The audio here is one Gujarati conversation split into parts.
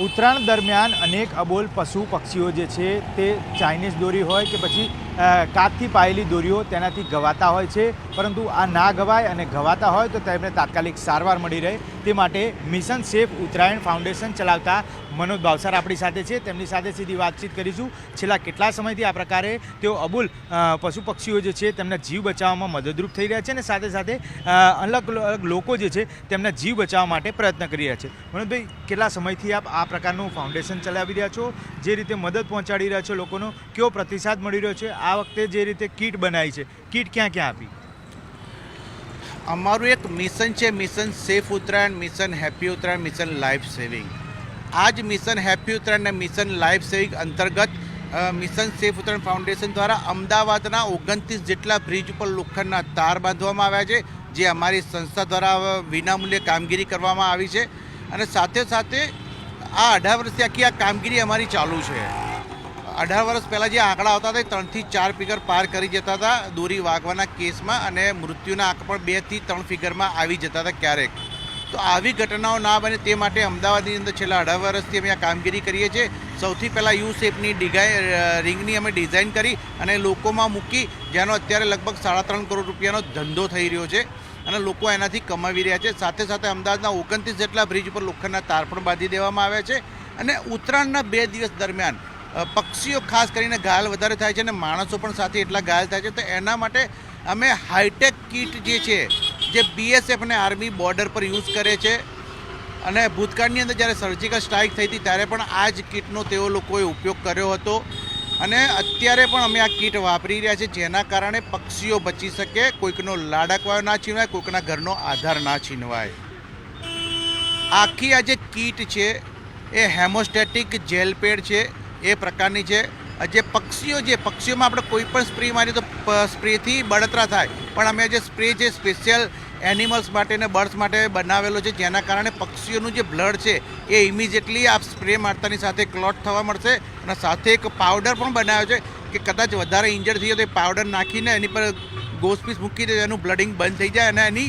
ઉત્તરાયણ દરમિયાન અનેક અબોલ પશુ પક્ષીઓ જે છે તે ચાઇનીઝ દોરી હોય કે પછી કાચથી પાયેલી દોરીઓ તેનાથી ગવાતા હોય છે, પરંતુ આ ના ગવાય અને ગવાતા હોય તો તેમને તાત્કાલિક સારવાર મળી રહે. તે માટે મિશન સેફ ઉત્તરાયણ ફાઉન્ડેશન ચલાવતા મનોજ ભાવસાર આપણી સાથે છે. તેમની સાથે સીધી વાતચીત કરીશું. છેલ્લા કેટલા સમયથી આ પ્રકારે તેઓ અબુલ પશુ પક્ષીઓ જે છે તેમના જીવ બચાવવામાં મદદરૂપ થઈ રહ્યા છે અને સાથે સાથે અલગ અલગ લોકો જે છે તેમના જીવ બચાવવા માટે પ્રયત્ન કરી રહ્યા છે. મનોજભાઈ, કેટલા સમયથી આપ આ પ્રકારનું ફાઉન્ડેશન ચલાવી રહ્યા છો? જે રીતે મદદ પહોંચાડી રહ્યા છો લોકોનો કેવો પ્રતિસાદ મળી રહ્યો છે? આ વખતે જે રીતે કીટ બનાવી છે, કીટ ક્યાં ક્યાં આપી? અમારું એક મિશન છે, mission safe Uttarayan, mission happy Uttarayan, mission life saving. આ જ મિશન હેપી ઉત્તરાયણ અને મિશન લાઈફ સેવિંગ અંતર્ગત મિશન સેફ ઉત્તરાયણ ફાઉન્ડેશન દ્વારા અમદાવાદના ઓગણત્રીસ જેટલા બ્રિજ ઉપર લોખંડના તાર બાંધવામાં આવ્યા છે, જે અમારી સંસ્થા દ્વારા વિનામૂલ્યે કામગીરી કરવામાં આવી છે. અને સાથે સાથે આ અઢાર વર્ષથી આખી આ કામગીરી અમારી ચાલુ છે. અઢાર વર્ષ પહેલાં જે આંકડા આવતા હતા, એ ત્રણથી ચાર ફિગર પાર કરી જતા હતા દોરી વાગવાના કેસમાં અને મૃત્યુના આંક પણ બેથી ત્રણ ફિગરમાં આવી જતા હતા ક્યારેક. તો આવી ઘટનાઓ ના બને તે માટે અમદાવાદની અંદર છેલ્લા અઢાર વર્ષથી અમે આ કામગીરી કરીએ છીએ. સૌથી પહેલાં યુ શેપની ડિઝાઇન રિંગની અમે ડિઝાઇન કરી અને લોકોમાં મૂકી, જેનો અત્યારે લગભગ સાડા ત્રણ કરોડ રૂપિયાનો ધંધો થઈ રહ્યો છે અને લોકો એનાથી કમાવી રહ્યા છે. સાથે સાથે અમદાવાદના ઓગણત્રીસ જેટલા બ્રિજ ઉપર લોખંડના તાર પણ બાંધી દેવામાં આવ્યા છે અને ઉત્તરાયણના બે દિવસ દરમિયાન પક્ષીઓ ખાસ કરીને ઘાયલ વધારે થાય છે અને માણસો પણ સાથે એટલા ઘાયલ થાય છે. તો એના માટે અમે હાઈટેક કીટ જે છે, જે બીએસએફ અને આર્મી બોર્ડર પર યુઝ કરે છે. અને ભૂતકાળની અંદર જ્યારે સર્જિકલ સ્ટ્રાઇક થઈ હતી, ત્યારે પણ આ જ કીટનો તેઓ લોકોએ ઉપયોગ કર્યો હતો. અને અત્યારે પણ અમે આ કીટ વાપરી રહ્યા છીએ, જેના કારણે પક્ષીઓ બચી શકે, કોઈકનો લાડકવાયો ના છીનવાય, કોઈકના ઘરનો આધાર ના છીનવાય. આખી આ જે કીટ છે, એ હેમોસ્ટેટિક જેલ પેડ છે. એ પ્રકારની છે જે પક્ષીઓ, જે પક્ષીઓમાં આપણે કોઈ પણ સ્પ્રે મારીએ તો સ્પ્રેથી બળતરા થાય. પણ અમે જે સ્પ્રે છે સ્પેશિયલ એનિમલ્સ માટે ને બર્ડ્સ માટે બનાવેલો છે, જેના કારણે પક્ષીઓનું જે બ્લડ છે, એ ઇમિજિએટલી આ સ્પ્રે મારતાની સાથે ક્લોટ થવા મળશે અને સાથે એક પાવડર પણ બનાવ્યો છે, કે કદાચ વધારે ઇન્જર્ડ થઈએ તો એ પાવડર નાખીને એની પર ગોસપીસ મૂકી દે એનું બ્લડિંગ બંધ થઈ જાય અને એની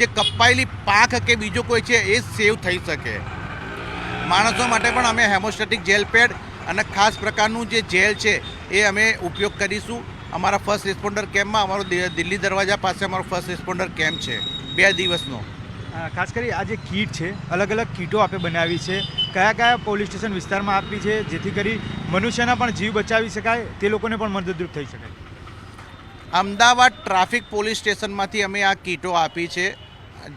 જે કપાયેલી પાક કે બીજો કોઈ છે, એ સેવ થઈ શકે. માણસો માટે પણ અમે હેમોસ્ટેટિક જેલ પેડ અને ખાસ પ્રકારનું જે જેલ છે એ અમે ઉપયોગ કરીશું. અમારા ફર્સ્ટ રિસ્પોન્ડર કેમ્પમાં અમારો દિલ્હી દરવાજા પાસે અમારો ફર્સ્ટ રિસ્પોન્ડર કેમ્પ છે બે દિવસનો. ખાસ કરી આ જે કીટ છે અલગ અલગ કીટો આપે બનાવી છે કયા કયા પોલીસ સ્ટેશન વિસ્તારમાં આપી છે જેથી કરી મનુષ્યના પણ જીવ બચાવી શકાય તે લોકોને પણ મદદરૂપ થઈ શકાય અમદાવાદ ટ્રાફિક પોલીસ સ્ટેશનમાંથી અમે આ કીટો આપી છે.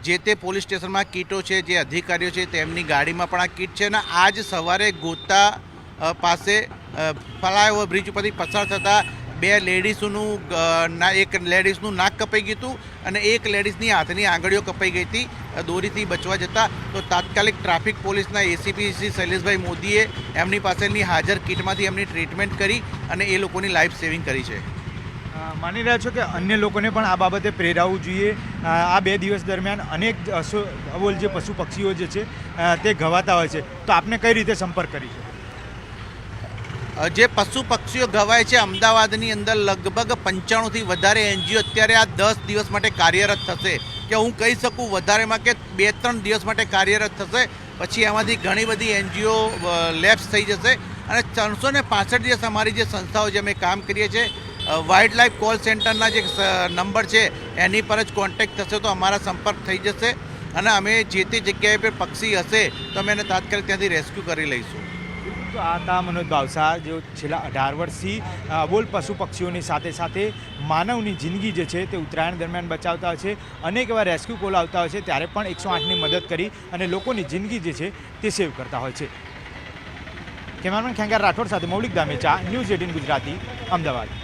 જે તે પોલીસ સ્ટેશનમાં કીટો છે જે અધિકારીઓ છે તેમની ગાડીમાં પણ આ કીટ છે અને આજ સવારે ગોતા પાસે ફ્લાયઓવર બ્રિજ ઉપરથી પસાર થતા બે લેડીઝોનું એક લેડીઝનું નાક કપાઈ ગયું હતું અને એક લેડીઝની હાથની આંગળીઓ કપાઈ ગઈ હતી. દોરીથી બચવા જતાં તો તાત્કાલિક ટ્રાફિક પોલીસના એસીપી શ્રી શૈલેષભાઈ મોદીએ એમની પાસેની હાજર કીટમાંથી એમની ટ્રીટમેન્ટ કરી અને એ લોકોની લાઈફ સેવિંગ કરી છે. માની રહ્યા છો કે અન્ય લોકોને પણ આ બાબતે પ્રેરાવવું જોઈએ? આ બે દિવસ દરમિયાન અનેક અબોલ જે પશુ પક્ષીઓ જે છે તે ઘવાતા હોય છે. તો આપને કઈ રીતે સંપર્ક કરી છે? જે પશુ પક્ષીઓ ઘવાય છે, અમદાવાદની અંદર લગભગ પંચાણુંથી વધારે એનજીઓ અત્યારે આ દસ દિવસ માટે કાર્યરત થશે. કે હું કહી શકું વધારેમાં કે બે ત્રણ દિવસ માટે કાર્યરત થશે, પછી એમાંથી ઘણી બધી એનજીઓ લેપ્સ થઈ જશે. અને ત્રણસો ને પાસઠ દિવસ અમારી જે સંસ્થાઓ જે અમે કામ કરીએ છીએ. વાઇલ્ડ લાઈફ કોલ સેન્ટરના જે નંબર છે, એની પર જ કોન્ટેક્ટ થશે તો અમારા સંપર્ક થઈ જશે. અને અમે જે તે જગ્યાએ પર પક્ષી હશે, તો અમે એને તાત્કાલિક ત્યાંથી રેસ્ક્યુ કરી લઈશું. તો આ હતા મનોજ ભાવસાર જેઓ છેલ્લા અઢાર વર્ષથી અબોલ પશુ પક્ષીઓની સાથે સાથે માનવની જિંદગી જે છે તે ઉત્તરાયણ દરમિયાન બચાવતા હોય છે, અનેક એવા રેસ્ક્યુ કોલ આવતા હોય છે, ત્યારે પણ એકસો આઠની મદદ કરી અને લોકોની જિંદગી જે છે તે સેવ કરતા હોય છે. કેમેરામેન ખેંગાર રાઠોડ સાથે મૌલિક દામેચા ન્યૂઝ એટીન ગુજરાતી, અમદાવાદ.